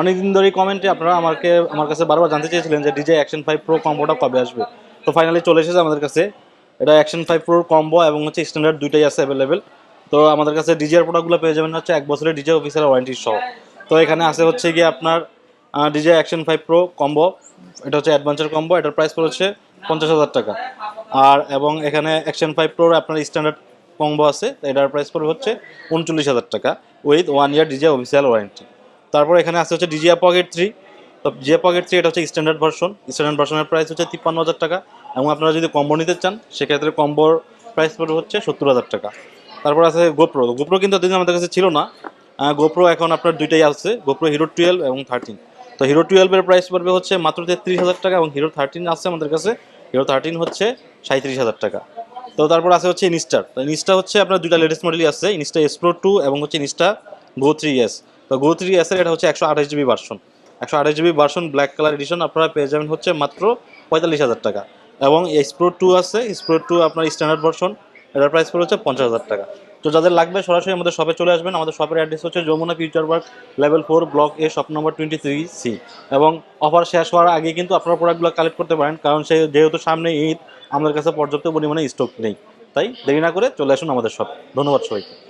অনেকদিন ধরেই কমেন্টে আপনারা আমাকে, আমার কাছে বারবার জানতে চেয়েছিলেন যে ডিজে অ্যাকশন ফাইভ প্রো কম্বোটা কবে আসবে। তো ফাইনালি চলে এসেছে আমাদের কাছে। এটা অ্যাকশন ফাইভ প্রোর কম্বো এবং হচ্ছে স্ট্যান্ডার্ড দুইটাই আছে অ্যাভেলেবেল তো আমাদের কাছে ডিজের প্রোডাক্টগুলো পেয়ে যাবেন হচ্ছে এক বছরের ডিজে অফিসের ওয়ারেন্টি সহ। তো এখানে আছে হচ্ছে গিয়ে আপনার DJI action five pro combo. এটা হচ্ছে অ্যাডভেঞ্চার কম্বো। এটার প্রাইস পড়েছে পঞ্চাশ হাজার টাকা। আর, এবং এখানে অ্যাকশন ফাইভ প্রোর আপনার স্ট্যান্ডার্ড কম্বো আছে। এটার প্রাইস পড়বে হচ্ছে উনচল্লিশ হাজার টাকা with one year DJI official warranty তারপর এখানে আছে হচ্ছে ডিজিয়া পকেট থ্রি তো জিয়া পকেট থ্রি এটা হচ্ছে স্ট্যান্ডার্ড ভার্সন স্ট্যান্ডার্ড ভার্সনের প্রাইস হচ্ছে তিপ্পান্ন হাজার টাকা এবং আপনারা যদি কম্বো নিতে চান, সেক্ষেত্রে কম্বোর প্রাইস পড়বে হচ্ছে সত্তর হাজার টাকা। তারপর আছে গোপ্রো গোপ্রো কিন্তু এতদিন আমাদের কাছে ছিল না। গোপ্রো এখন আপনার দুইটাই আছে গোপ্রো হিরো টুয়েলভ এবং থার্টিন তো হিরো টুয়েলভের প্রাইস পড়বে হচ্ছে মাত্র তেত্রিশ হাজার টাকা এবং হিরো থার্টিন আছে আমাদের কাছে হিরো থার্টিন হচ্ছে সাঁত্রিশ হাজার টাকা। তো তারপর আছে হচ্ছে ইনস্টার তো ইনস্টা হচ্ছে আপনার দুইটা লেটেস্ট মডেলই আছে ইনস্টা এক্সপ্রো টু এবং হচ্ছে ইনস্টা গো থ্রি এস তো গো থ্রি এসের এটা হচ্ছে একশো আঠাশ জিবি ভার্সন একশো আঠাশ GB version black colour edition আপনারা পেয়ে যাবেন হচ্ছে মাত্র পঁয়তাল্লিশ হাজার টাকা। এবং এক্সপ্রো টু আছে। এক্সপ্রো টু আপনার স্ট্যান্ডার্ড ভার্সন এটার প্রাইস পড়ে হচ্ছে পঞ্চাশ হাজার টাকা। তো যাদের লাগবে সরাসরি আমাদের শপে চলে আসবেন। আমাদের শপের অ্যাড্রেস হচ্ছে Jamuna future park level four block A shop number twenty three C এবং অফার শেষ হওয়ার আগে কিন্তু আপনারা প্রোডাক্টগুলো কালেক্ট করতে পারেন। কারণ সে যেহেতু সামনে ঈদ, আমাদের কাছে পর্যাপ্ত পরিমাণে স্টক নেই। তাই দেরি না করে চলে আসুন আমাদের শপ ধন্যবাদ সবাইকে।